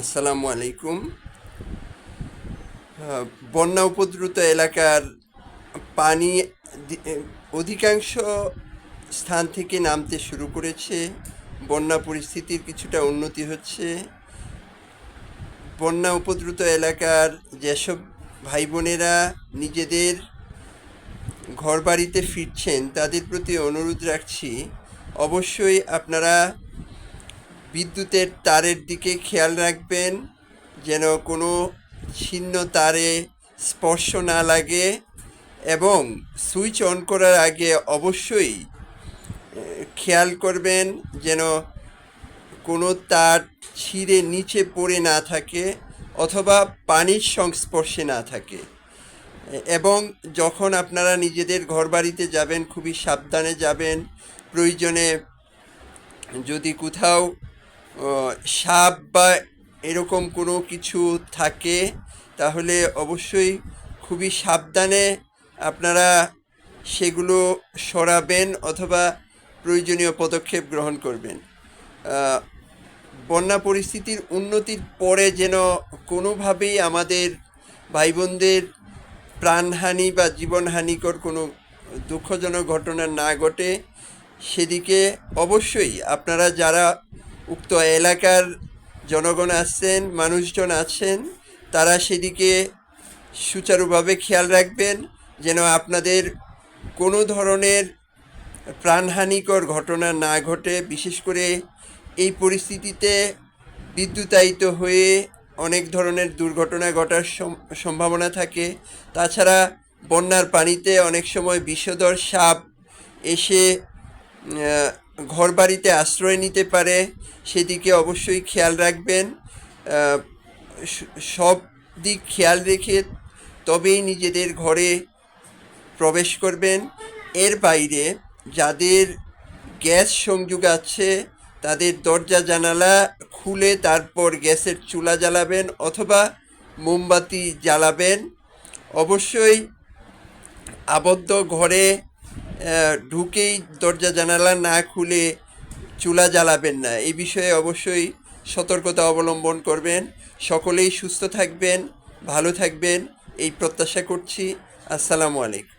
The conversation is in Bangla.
আসসালামু আলাইকুম। বন্যা উপদ্রুত এলাকার পানি অধিকাংশ স্থান থেকে নামতে শুরু করেছে। বন্যা পরিস্থিতির কিছুটা উন্নতি হচ্ছে। বন্যা উপদ্রুত এলাকার যেসব ভাই বোনেরা নিজেদের ঘরবাড়িতে ফিরছেন, তাদের প্রতি অনুরোধ রাখছি। অবশ্যই আপনারা বিদ্যুতের তারের দিকে খেয়াল রাখবেন, যেন কোনো ছিন্ন তারে স্পর্শ না লাগে এবং সুইচ অন করার আগে অবশ্যই খেয়াল করবেন যেন কোনো তার ছিঁড়ে নিচে পড়ে না থাকে অথবা পানির সংস্পর্শে না থাকে। এবং যখন আপনারা নিজেদের ঘরবাড়িতে যাবেন, খুবই সাবধানে যাবেন। প্রয়োজনে যদি কোথাও সাপ বা এরকম কোনো কিছু থাকে, তাহলে অবশ্যই খুবই সাবধানে আপনারা সেগুলো সরাবেন অথবা প্রয়োজনীয় পদক্ষেপ গ্রহণ করবেন। বন্যা পরিস্থিতির উন্নতির পরে যেন কোনোভাবেই আমাদের ভাই বোনদের প্রাণহানি বা জীবনহানিকর কোনো দুঃখজনক ঘটনা না ঘটে, সেদিকে অবশ্যই আপনারা যারা উক্ত এলাকার জনগণ আছেন, মানুষজন আছেন, তারা সেদিকে সুচারুভাবে খেয়াল রাখবেন যেন আপনাদের কোনো ধরনের প্রাণহানিকর ঘটনা না ঘটে। বিশেষ করে এই পরিস্থিতিতে বিদ্যুতায়িত হয়ে অনেক ধরনের দুর্ঘটনা ঘটার সম্ভাবনা থাকে। তাছাড়া বন্যার পানিতে অনেক সময় বিষধর সাপ এসে ঘরবাড়িতে আশ্রয় নিতে পারে, সেদিকে অবশ্যই খেয়াল রাখবেন। সব দিক খেয়াল রেখে তবেই নিজেদের ঘরে প্রবেশ করবেন। এর বাইরে যাদের গ্যাস সংযোগ আছে, তাদের দরজা, জানালা খুলে তারপর গ্যাসের চুলা জ্বালাবেন অথবা মোমবাতি জ্বালাবেন। অবশ্যই আবদ্ধ ঘরে ঢুকেই দরজা জানালা না খুলে চুলা জ্বালাবেন না। এই বিষয়ে অবশ্যই সতর্কতা অবলম্বন করবেন। সকলেই সুস্থ থাকবেন, ভালো থাকবেন, এই প্রত্যাশা করছি। আসসালামু আলাইকুম।